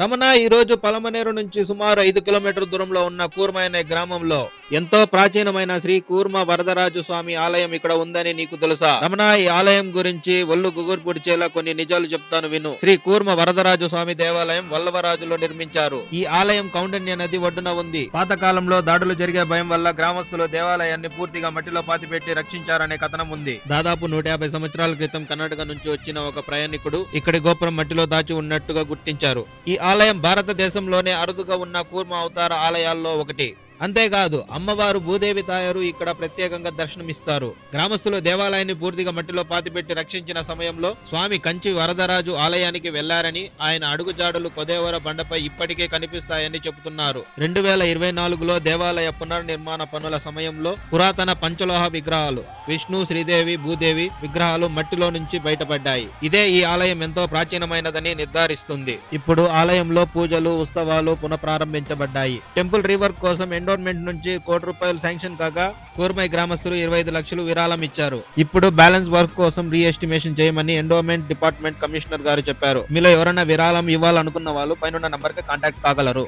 రమణ ఈ రోజు పలమనేరు నుంచి సుమారు ఐదు కిలోమీటర్ దూరంలో ఉన్న కూర్మ అనే గ్రామంలో ఎంతో ప్రాచీనమైన శ్రీ కూర్మ వరదరాజు స్వామి ఆలయం ఇక్కడ ఉందని నీకు తెలుసా? రమణ ఈ ఆలయం గురించి ఒళ్ళు గుగురు పుడిచేలా కొన్ని నిజాలు చెప్తాను విను. శ్రీ కూర్మ వరదరాజు స్వామి దేవాలయం వల్లవరాజులో నిర్మించారు. ఈ ఆలయం కౌండన్య నది ఒడ్డున ఉంది. పాతకాలంలో దాడులు జరిగే భయం వల్ల గ్రామస్తులు దేవాలయాన్ని పూర్తిగా మట్టిలో పాతిపెట్టి రక్షించారనే కథనం ఉంది. దాదాపు నూట యాభై సంవత్సరాల క్రితం కర్ణాటక నుంచి వచ్చిన ఒక ప్రయాణికుడు ఇక్కడి గోపురం మట్టిలో దాచి ఉన్నట్టుగా గుర్తించారు. ఈ ఆలయం భారతదేశంలోనే అరుదుగా ఉన్న కూర్మ అవతార ఆలయాల్లో ఒకటి. అంతేకాదు అమ్మవారు భూదేవి తాయారు ఇక్కడ ప్రత్యేకంగా దర్శనమిస్తారు. గ్రామస్తులు దేవాలయాన్ని పూర్తిగా మట్టిలో పాతిపెట్టి రక్షించిన సమయంలో స్వామి కంచి వరదరాజు ఆలయానికి వెళ్ళారని ఆయన అడుగుజాడలు కొదేవర బండపై ఇప్పటికే కనిపిస్తాయని చెబుతున్నారు. రెండు వేల ఇరవై నాలుగులో దేవాలయ పునర్నిర్మాణ పనుల సమయంలో పురాతన పంచలోహ విగ్రహాలు విష్ణు శ్రీదేవి భూదేవి విగ్రహాలు మట్టిలో నుంచి బయటపడ్డాయి. ఇదే ఈ ఆలయం ఎంతో ప్రాచీనమైనదని నిర్ధారిస్తుంది. ఇప్పుడు ఆలయంలో పూజలు ఉత్సవాలు పునఃప్రారంభించబడ్డాయి. టెంపుల్ రీవర్క్ కోసం గవర్నమెంట్ నుంచి కోటి రూపాయలు శాంక్షన్ కాగా కూర్మై గ్రామస్తులు ఇరవై ఐదు లక్షలు విరాళం ఇచ్చారు. ఇప్పుడు బ్యాలెన్స్ వర్క్ కోసం రీ ఎస్టిమేషన్ చేయమని ఎండోమెంట్ డిపార్ట్మెంట్ కమిషనర్ గారు చెప్పారు. మీలో ఎవరైనా విరాళం ఇవ్వాలనుకున్న వాళ్ళు పైన నంబర్కి కాంటాక్ట్ కాగలరు.